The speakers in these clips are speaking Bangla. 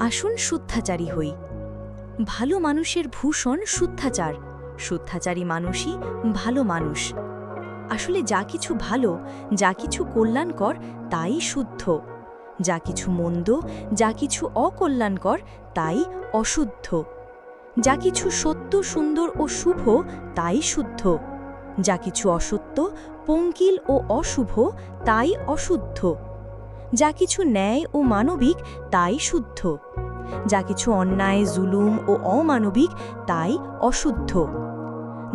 আসুন শুদ্ধাচারী হই। ভালো মানুষের ভূষণ শুদ্ধাচার, শুদ্ধাচারী মানুষই ভালো মানুষ। আসলে যা কিছু ভালো, যা কিছু কল্যাণকর, তাই শুদ্ধ। যা কিছু মন্দ, যা কিছু অকল্যাণকর, তাই অশুদ্ধ। যা কিছু সত্য, সুন্দর ও শুভ, তাই শুদ্ধ। যা কিছু অসত্য, পঙ্কিল ও অশুভ, তাই অশুদ্ধ। যা কিছু ন্যায় ও মানবিক, তাই শুদ্ধ। যা কিছু অন্যায়, জুলুম ও অমানবিক, তাই অশুদ্ধ।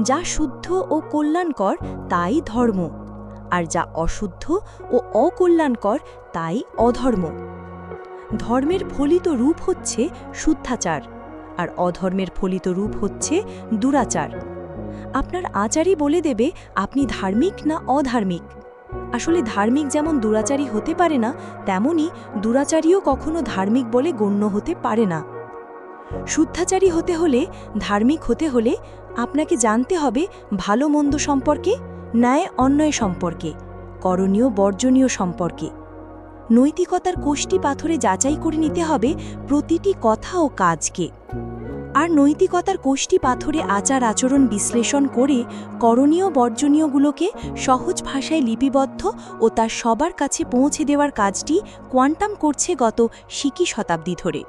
যা শুদ্ধ ও কল্যাণকর, তাই ধর্ম। আর যা অশুদ্ধ ও অকল্যাণকর, তাই অধর্ম। ধর্মের ফলিত রূপ হচ্ছে শুদ্ধাচার, আর অধর্মের ফলিত রূপ হচ্ছে দুরাচার। আপনার আচারই বলে দেবে, আপনি ধার্মিক না অধার্মিক। আসলে ধার্মিক যেমন দুরাচারী হতে পারে না, তেমনি দুরাচারীও কখনো ধার্মিক বলে গণ্য হতে পারে না। শুদ্ধাচারী হতে হলে, ধার্মিক হতে হলে আপনাকে জানতে হবে ভালো মন্দ সম্পর্কে, ন্যায় অন্যায় সম্পর্কে, করণীয় বর্জনীয় সম্পর্কে। নৈতিকতার কোষ্টি পাথরে যাচাই করে নিতে হবে প্রতিটি কথা ও কাজকে। আর নৈতিকতার কোষ্টি পাথরে আচার আচরণ বিশ্লেষণ করে করণীয় বর্জনীয়গুলোকে সহজ ভাষায় লিপিবদ্ধ ও তার সবার কাছে পৌঁছে দেওয়ার কাজটি কোয়ান্টাম করছে গত শিকি শতাব্দী ধরে।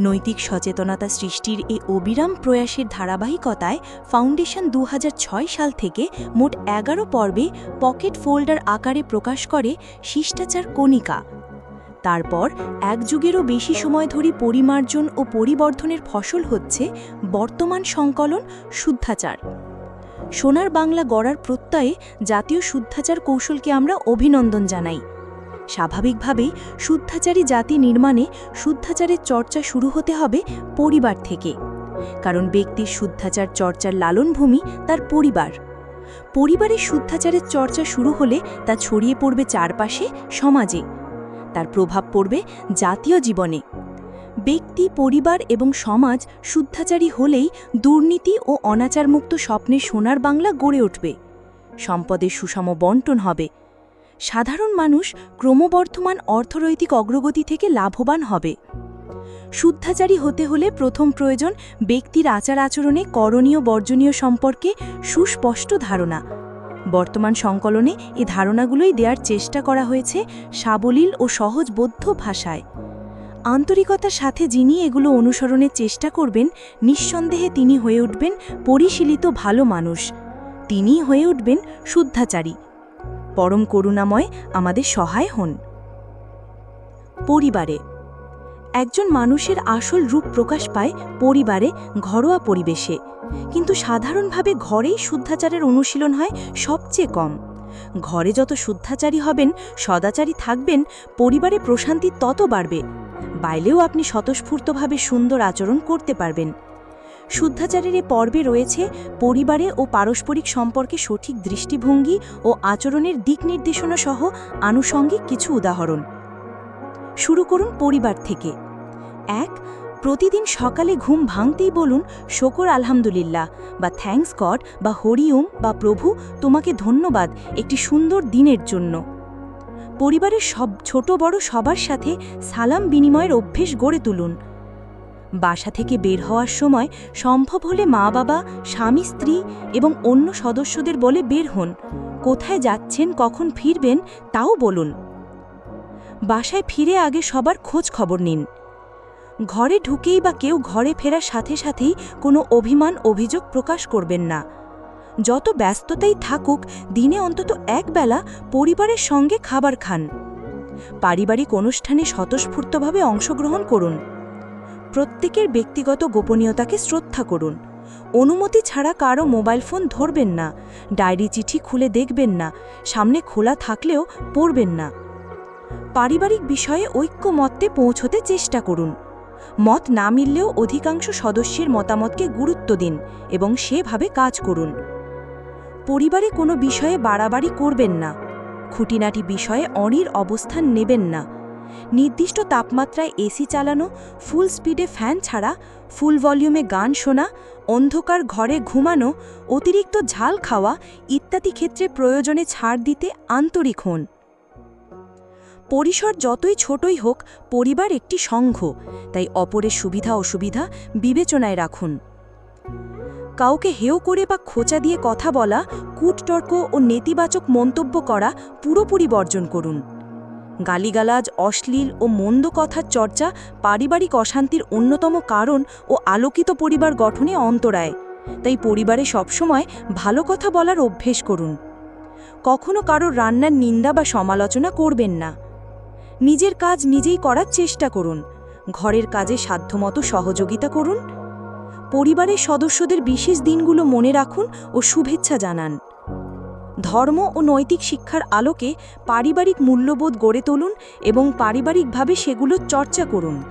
নৈতিক সচেতনতা সৃষ্টির এই অবিরাম প্রয়াসের ধারাবাহিকতায় ফাউন্ডেশন দু হাজার ছয় সাল থেকে মোট এগারো পর্বে পকেট ফোল্ডার আকারে প্রকাশ করে শিষ্টাচার কণিকা তারপর এক যুগেরও বেশি সময় ধরে পরিমার্জন ও পরিবর্ধনের ফসল হচ্ছে বর্তমান সংকলন শুদ্ধাচার। সোনার বাংলা গড়ার প্রত্যয়ে জাতীয় শুদ্ধাচার কৌশলকে আমরা অভিনন্দন জানাই। স্বাভাবিকভাবেই শুদ্ধাচারী জাতি নির্মাণে শুদ্ধাচারের চর্চা শুরু হতে হবে পরিবার থেকে। কারণ ব্যক্তির শুদ্ধাচার চর্চার লালনভূমি তার পরিবার। পরিবারের শুদ্ধাচারের চর্চা শুরু হলে তা ছড়িয়ে পড়বে চারপাশে, সমাজে। তার প্রভাব পড়বে জাতীয় জীবনে। ব্যক্তি, পরিবার এবং সমাজ শুদ্ধাচারী হলেই দুর্নীতি ও অনাচারমুক্ত স্বপ্নে সোনার বাংলা গড়ে উঠবে। সম্পদের সুষম বন্টন হবে। সাধারণ মানুষ ক্রমবর্ধমান অর্থনৈতিক অগ্রগতি থেকে লাভবান হবে। শুদ্ধাচারী হতে হলে প্রথম প্রয়োজন ব্যক্তির আচার আচরণে করণীয় বর্জনীয় সম্পর্কে সুস্পষ্ট ধারণা। বর্তমান সংকলনে এ ধারণাগুলোই দেওয়ার চেষ্টা করা হয়েছে সাবলীল ও সহজবোধ্য ভাষায়। আন্তরিকতার সাথে যিনি এগুলো অনুসরণের চেষ্টা করবেন, নিঃসন্দেহে তিনি হয়ে উঠবেন পরিশীলিত ভালো মানুষ। তিনি হয়ে উঠবেন শুদ্ধাচারী। পরম করুণাময় আমাদের সহায় হন। পরিবারে একজন মানুষের আসল রূপ প্রকাশ পায় পরিবারে, ঘরোয়া পরিবেশে। কিন্তু সাধারণভাবে ঘরেই শুদ্ধাচারের অনুশীলন হয় সবচেয়ে কম। ঘরে যত শুদ্ধাচারী হবেন, সদাচারী থাকবেন, পরিবারে প্রশান্তি তত বাড়বে। বাইলেও আপনি স্বতঃস্ফূর্তভাবে সুন্দর আচরণ করতে পারবেন। শুদ্ধাচারের এ পর্বে রয়েছে পরিবারে ও পারস্পরিক সম্পর্কে সঠিক দৃষ্টিভঙ্গি ও আচরণের দিক নির্দেশনা সহ আনুষঙ্গিক কিছু উদাহরণ। শুরু করুন পরিবার থেকে। এক, প্রতিদিন সকালে ঘুম ভাঙতেই বলুন, শকর আলহামদুলিল্লাহ বা, থ্যাঙ্কস গড বা, হরিওম বা, প্রভু, তোমাকে ধন্যবাদ, একটি সুন্দর দিনের জন্য। পরিবারের সব ছোট বড় সবার সাথে সালাম বিনিময়ের অভ্যেস গড়ে তুলুন। বাসা থেকে বের হওয়ার সময় সম্ভব হলে মা বাবা, স্বামী, স্ত্রী এবং অন্য সদস্যদের বলে বের হন। কোথায় যাচ্ছেন, কখন ফিরবেন, তাও বলুন। বাসায় ফিরে আগে সবার খোঁজ খবর নিন। ঘরে ঢুকেই বা কেউ ঘরে ফেরার সাথে সাথেই কোনো অভিমান, অভিযোগ প্রকাশ করবেন না। যত ব্যস্ততাই থাকুক, দিনে অন্তত একবেলা পরিবারের সঙ্গে খাবার খান। পারিবারিক অনুষ্ঠানে স্বতঃস্ফূর্তভাবে অংশগ্রহণ করুন। প্রত্যেকের ব্যক্তিগত গোপনীয়তাকে শ্রদ্ধা করুন। অনুমতি ছাড়া কারও মোবাইল ফোন ধরবেন না, ডায়েরি চিঠি খুলে দেখবেন না, সামনে খোলা থাকলেও পড়বেন না। পারিবারিক বিষয়ে ঐক্যমত্যে পৌঁছতে চেষ্টা করুন। মত না মিললেও অধিকাংশ সদস্যের মতামতকে গুরুত্ব দিন এবং সেভাবে কাজ করুন। পরিবারে কোনো বিষয়ে বাড়াবাড়ি করবেন না। খুঁটিনাটি বিষয়ে অনির অবস্থান নেবেন না। নির্দিষ্ট তাপমাত্রায় এসি চালানো, ফুল স্পিডে ফ্যান ছাড়া, ফুল ভলিউমে গান শোনা, অন্ধকার ঘরে ঘুমানো, অতিরিক্ত ঝাল খাওয়া ইত্যাদি ক্ষেত্রে প্রয়োজনে ছাড় দিতে আন্তরিক হন। পরিসর যতই ছোটই হোক, পরিবার একটি সংঘ। তাই অপরের সুবিধা অসুবিধা বিবেচনায় রাখুন। কাউকে হেও করে বা খোঁচা দিয়ে কথা বলা, কূটতর্ক ও নেতিবাচক মন্তব্য করা পুরোপুরি বর্জন করুন। গালিগালাজ, অশ্লীল ও মন্দ কথার চর্চা পারিবারিক অশান্তির অন্যতম কারণ ও আলোকিত পরিবার গঠনে অন্তরায়। তাই পরিবারে সবসময় ভালো কথা বলার অভ্যেস করুন। কখনো কারোর রান্নার নিন্দা বা সমালোচনা করবেন না। নিজের কাজ নিজেই করার চেষ্টা করুন। ঘরের কাজে সাধ্যমতো সহযোগিতা করুন। পরিবারের সদস্যদের বিশেষ দিনগুলো মনে রাখুন ও শুভেচ্ছা জানান। ধর্ম ও নৈতিক শিক্ষার আলোকে পারিবারিক মূল্যবোধ গড়ে তুলুন এবং পারিবারিকভাবে সেগুলো চর্চা করুন।